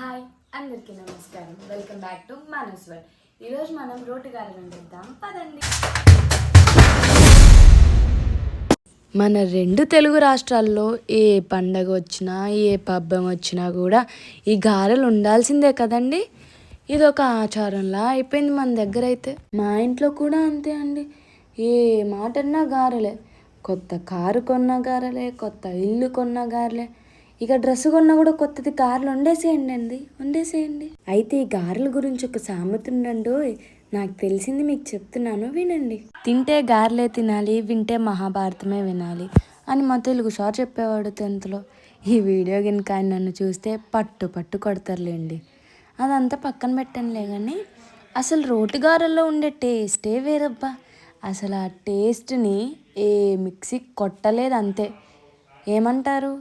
Hi అందరికీ నమస్కారం. Welcome back to మనస్ వర్ ఈరోజు మనం రోటి గారెలు వండిద్దాం పదండి. మన రెండు తెలుగు రాష్ట్రాల్లో ఏ పండగ వచ్చినా ఏ పబ్బం వచ్చినా కూడా ఈ గారెలు ఉండాల్సిందే కదండి? ఇది ఒక ఆచారంలా అయిపోయింది మన దగ్గర అయితే మా ఇంట్లో కూడా అంతే అండి. ఏ మాటన్నా గారెలే. కొత్త కారు కొన్న గారెలే కొత్త ఇల్లు కొన్న గారెలే. ఇక డ్రెస్ కొన్నా కూడా కొత్తది కార్లు వండేసేయండి అండి వండేసేయండి అయితే ఈ గారెల గురించి ఒక సామెత ఉండండి నాకు తెలిసింది మీకు చెప్తున్నాను వినండి. తింటే గారెలే తినాలి వింటే మహాభారతమే వినాలి అని మా తెలుగు సార్ చెప్పేవాడు టెన్త్లో ఈ వీడియో కనుక ఆయన నన్ను చూస్తే పట్టు పట్టు కొడతారులేండి. అదంతా పక్కన పెట్టనులే కానీ అసలు రోటిగారల్లో ఉండే టేస్టే వేరబ్బా. అసలు ఆ టేస్ట్ని ఏ మిక్సీ కొట్టలేదు అంతే ఏమంటారు?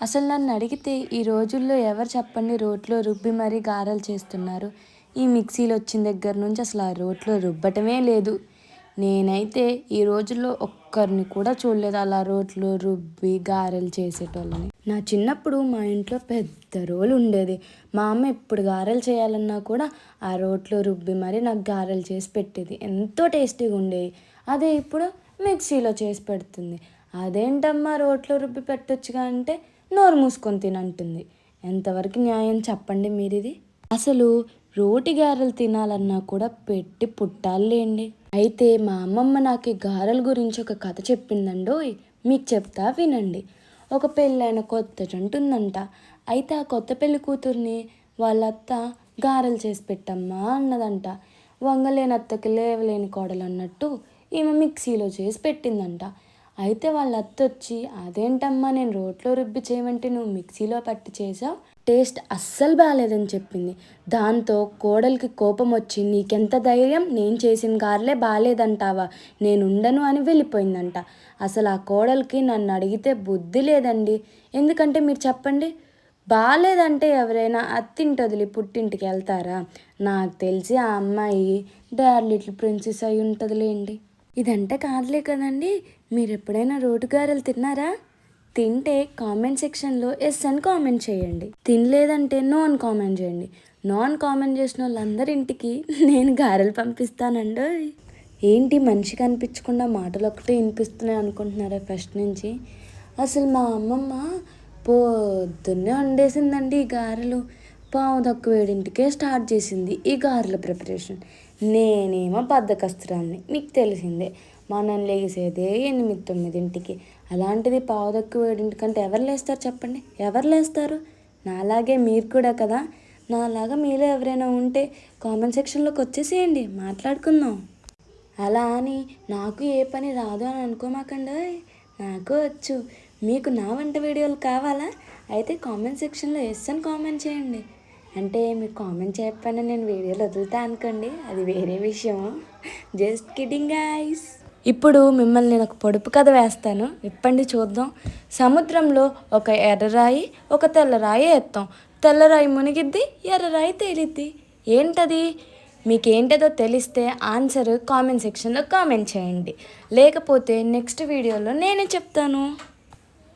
అసలు నన్ను అడిగితే ఈ రోజుల్లో ఎవరు చెప్పండి రోట్లో రుబ్బి మరీ గారెలు చేస్తున్నారు? ఈ మిక్సీలు వచ్చిన దగ్గర నుంచి అసలు ఆ రోట్లో రుబ్బటమే లేదు. నేనైతే ఈ రోజుల్లో ఒక్కరిని కూడా చూడలేదు అలా రోట్లో రుబ్బి గారెలు చేసేటోళ్ళని. నా చిన్నప్పుడు మా ఇంట్లో పెద్ద రోలు ఉండేది. మా అమ్మ ఎప్పుడు గారెలు చేయాలన్నా కూడా ఆ రోట్లో రుబ్బి మరీ నాకు గారెలు చేసి పెట్టేది. ఎంతో టేస్టీగా ఉండేవి. అదే ఇప్పుడు మిక్సీలో చేసి పెడుతుంది. అదేంటమ్మా రోట్లో రుబ్బి పెట్టొచ్చుగా అంటే నోరు మూసుకొని తినంటుంది. ఎంతవరకు న్యాయం చెప్పండి మీరు ఇది అసలు రోటి గారెలు తినాలన్నా కూడా పెట్టి పుట్టాలేండి అయితే మా అమ్మమ్మ నాకు గారెల గురించి ఒక కథ చెప్పిందండోయ్. మీకు చెప్తా వినండి. ఒక పెళ్ళైన కొత్త జంట ఉందంట అయితే ఆ కొత్త పెళ్ళి కూతుర్ని వాళ్ళత్త గారెలు చేసి పెట్టమ్మా అన్నదంట. వంగలేని అత్తకి లేవలేని కోడలు అన్నట్టు ఈమె మిక్సీలో చేసి పెట్టిందంట. అయితే వాళ్ళ అత్త వచ్చి అదేంటమ్మా నేను రోట్లో రుబ్బి చేయమంటే నువ్వు మిక్సీలో పట్టి చేసావు? టేస్ట్ అస్సలు బాగాలేదని చెప్పింది. దాంతో కోడలికి కోపం వచ్చి నీకెంత ధైర్యం? నేను చేసిన కారులే బాగాలేదంటావా నేను ఉండను అని వెళ్ళిపోయిందంట. అసలు ఆ కోడలికి నన్ను అడిగితే బుద్ధి లేదండి. ఎందుకంటే మీరు చెప్పండి. బాగాలేదంటే ఎవరైనా అత్తింటి వదిలి పుట్టింటికి వెళ్తారా? నాకు తెలిసి ఆ అమ్మాయి డార్ లిటిల్ ప్రిన్సెస్ అయి ఉంటుందిలేండి. ఇదంటే కాదులే కదండి. మీరు ఎప్పుడైనా రోడ్డు గారెలు తిన్నారా? తింటే కామెంట్ సెక్షన్లో ఎస్ అని కామెంట్ చేయండి. తినలేదంటే నో అని కామెంట్ చేయండి. నాన్ కామెంట్ చేసిన వాళ్ళందరింటికి నేను గారెలు పంపిస్తానండి ఏంటి మనిషి కనిపించకుండా మాటలు ఒకటే వినిపిస్తున్నాయి అనుకుంటున్నారా ఫస్ట్ నుంచి? అసలు మా అమ్మమ్మ పొద్దున్నే వండేసిందండి ఈ గారెలు. పావు తక్కువ వేడింటికే స్టార్ట్ చేసింది ఈ గారెల ప్రిపరేషన్. నేనేమో బద్దకస్తురాన్ని మీకు తెలిసిందే. మనం లేసేదే ఎనిమిది తొమ్మిదింటికి అలాంటిది పావుదక్కువ ఏడింటికంటే ఎవరు లేస్తారు చెప్పండి? ఎవరు లేస్తారు? నాలాగే మీరు కూడా కదా? నాలాగా మీలో ఎవరైనా ఉంటే కామెంట్ సెక్షన్లోకి వచ్చేసేయండి మాట్లాడుకుందాం. అలా అని నాకు ఏ పని రాదు అని అనుకోమాకండి నాకు వచ్చు. మీకు నా వంట వీడియోలు కావాలా? అయితే కామెంట్ సెక్షన్లో ఎస్ అని కామెంట్ చేయండి. అంటే మీరు కామెంట్ చేయకపోయినా నేను వీడియోలు వదులుతా అనుకోండి అది వేరే విషయం. జస్ట్ కిడింగ్ గైస్ ఇప్పుడు మిమ్మల్ని నేను ఒక పొడుపు కథ వేస్తాను. ఇప్పండి చూద్దాం. సముద్రంలో ఒక ఎర్రరాయి ఒక తెల్లరాయి ఎత్తాం. తెల్లరాయి మునిగిద్ది ఎర్రరాయి తేలిద్ది. ఏంటది? మీకేంటదో తెలిస్తే ఆన్సర్ కామెంట్ సెక్షన్లో కామెంట్ చేయండి. లేకపోతే నెక్స్ట్ వీడియోలో నేనే చెప్తాను.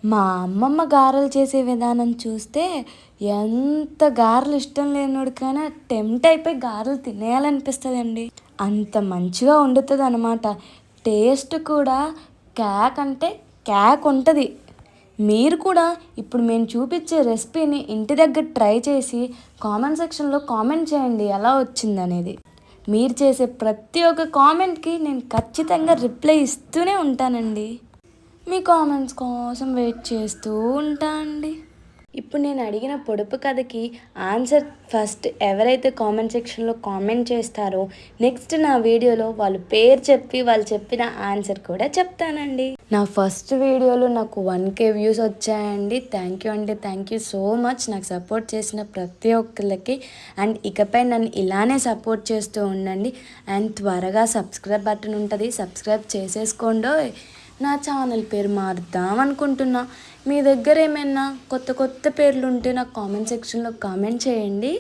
మా అమ్మమ్మ గారెలు చేసే విధానం చూస్తే ఎంత గారెలు ఇష్టం లేనోడు కానీ టెంప్ట్ అయిపోయి గారెలు తినేయాలనిపిస్తుందండి. అంత మంచిగా వండుతుంది అనమాట టేస్ట్ కూడా క్యాక్ అంటే క్యాక్ ఉంటుంది. మీరు కూడా ఇప్పుడు మేము చూపించే రెసిపీని ఇంటి దగ్గర ట్రై చేసి కామెంట్ సెక్షన్లో కామెంట్ చేయండి ఎలా వచ్చిందనేది. మీరు చేసే ప్రతి ఒక్క కామెంట్కి నేను ఖచ్చితంగా రిప్లై ఇస్తూనే ఉంటానండి. మీ కామెంట్స్ కోసం వెయిట్ చేస్తూ ఉంటా అండి ఇప్పుడు నేను అడిగిన పొడుపు కథకి ఆన్సర్ ఫస్ట్ ఎవరైతే కామెంట్ సెక్షన్లో కామెంట్ చేస్తారో నెక్స్ట్ నా వీడియోలో వాళ్ళ పేరు చెప్పి వాళ్ళు చెప్పిన ఆన్సర్ కూడా చెప్తానండి. నా ఫస్ట్ వీడియోలో నాకు వన్ కే వ్యూస్ వచ్చాయండి. థ్యాంక్ యూ అండి. Thank you so much. నాకు సపోర్ట్ చేసిన ప్రతి ఒక్కరికి అండ్ ఇకపై నన్ను ఇలానే సపోర్ట్ చేస్తూ ఉండండి. అండ్ త్వరగా సబ్స్క్రైబ్ బటన్ ఉంటుంది. సబ్స్క్రైబ్ చేసేసుకోండి. నా ఛానల్ పేరు మారుద్దాం అనుకుంటున్నా. మీ దగ్గర ఏమైనా కొత్త కొత్త పేర్లు ఉంటే నాకు కామెంట్ సెక్షన్లో కామెంట్ చేయండి.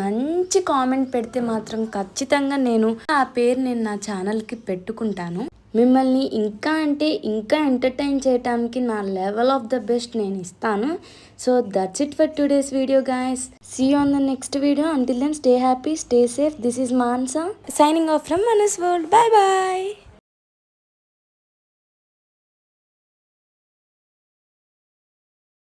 మంచి కామెంట్ పెడితే మాత్రం ఖచ్చితంగా నేను ఆ పేరు నేను నా ఛానల్కి పెట్టుకుంటాను. మిమ్మల్ని ఇంకా అంటే ఇంకా ఎంటర్టైన్ చేయడానికి నా లెవెల్ ఆఫ్ ద బెస్ట్ నేను ఇస్తాను. So that's it for today's video guys see on the next video until then stay happy stay safe this is Mansa signing off from Manas world bye bye